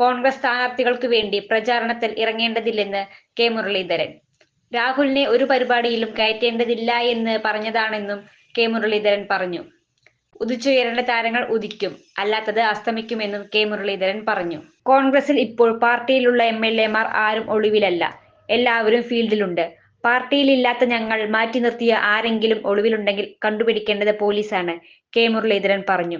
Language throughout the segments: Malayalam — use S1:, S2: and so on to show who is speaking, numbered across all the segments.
S1: Congress സ്ഥാനാർത്ഥികൾക്ക് വേണ്ടി പ്രചാരണത്തിൽ ഇറങ്ങേണ്ടതില്ലെന്ന് കെ മുരളീധരൻ. രാഹുലിനെ ഒരു പരിപാടിയിലും കയറ്റേണ്ടതില്ല എന്ന് പറഞ്ഞതാണെന്നും കെ മുരളീധരൻ പറഞ്ഞു. ഉദിച്ചുയരേണ്ട താരങ്ങൾ ഉദിക്കും അല്ലാത്തത് അസ്തമിക്കുമെന്നും കെ മുരളീധരൻ പറഞ്ഞു. കോൺഗ്രസിൽ ഇപ്പോൾ പാർട്ടിയിലുള്ള എം എൽ എമാർ ആരും ഒളിവിലല്ല എല്ലാവരും ഫീൽഡിലുണ്ട്. പാർട്ടിയിലില്ലാത്ത ഞങ്ങൾ മാറ്റി നിർത്തിയ ആരെങ്കിലും ഒളിവിലുണ്ടെങ്കിൽ കണ്ടുപിടിക്കേണ്ടത് പോലീസാണ് കെ മുരളീധരൻ പറഞ്ഞു.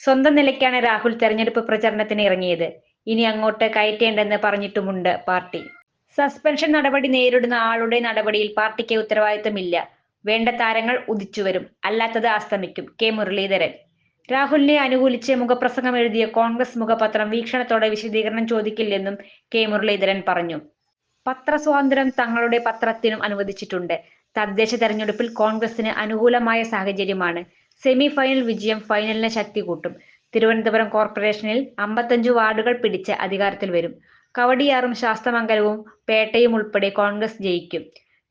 S1: സ്വന്തം നിലയ്ക്കാണ് രാഹുൽ തെരഞ്ഞെടുപ്പ് പ്രചരണത്തിന് ഇറങ്ങിയത്. ഇനി അങ്ങോട്ട് കയറ്റേണ്ടെന്ന് പറഞ്ഞിട്ടുമുണ്ട് പാർട്ടി. സസ്പെൻഷൻ നടപടി നേരിടുന്ന ആളുടെ നടപടിയിൽ പാർട്ടിക്ക് ഉത്തരവാദിത്തമില്ല. വേണ്ട താരങ്ങൾ ഉദിച്ചുവരും. അല്ലാത്തത് അസ്തമിക്കും. കെ. മുരളീധരൻ. രാഹുലിനെ അനുകൂലിച്ച് മുഖപ്രസംഗം എഴുതിയ കോൺഗ്രസ് മുഖപത്രം വീക്ഷണത്തോടെ വിശദീകരണം ചോദിക്കില്ലെന്നും കെ. മുരളീധരൻ പറഞ്ഞു. പത്രസ്വാതന്ത്ര്യം തങ്ങളുടെ പത്രത്തിനും അനുവദിച്ചിട്ടുണ്ട്. തദ്ദേശ തെരഞ്ഞെടുപ്പിൽ കോൺഗ്രസിന് അനുകൂലമായ സാഹചര്യമാണ്. സെമി ഫൈനൽ വിജയം ഫൈനലിന് ശക്തി കൂട്ടും. തിരുവനന്തപുരം കോർപ്പറേഷനിൽ അമ്പത്തഞ്ചു വാർഡുകൾ പിടിച്ച് അധികാരത്തിൽ വരും. കവടിയാറും ശാസ്തമംഗലവും പേട്ടയും ഉൾപ്പെടെ കോൺഗ്രസ് ജയിക്കും.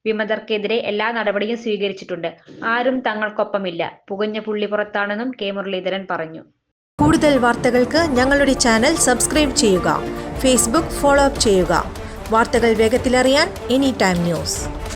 S1: വിമതർക്കെതിരെ എല്ലാ നടപടിയും സ്വീകരിച്ചിട്ടുണ്ട്. ആരും തങ്ങൾക്കൊപ്പമില്ല. പുകഞ്ഞ പുള്ളി പുറത്താണെന്നും കെ മുരളീധരൻ പറഞ്ഞു.
S2: കൂടുതൽ വാർത്തകൾക്ക് ഞങ്ങളുടെ ചാനൽ സബ്സ്ക്രൈബ് ചെയ്യുക ഫേസ്ബുക്ക് ഫോളോ അപ്പ് ചെയ്യുക. വാർത്തകൾ വേഗത്തിലറിയാൻ എനി ടൈം ന്യൂസ്.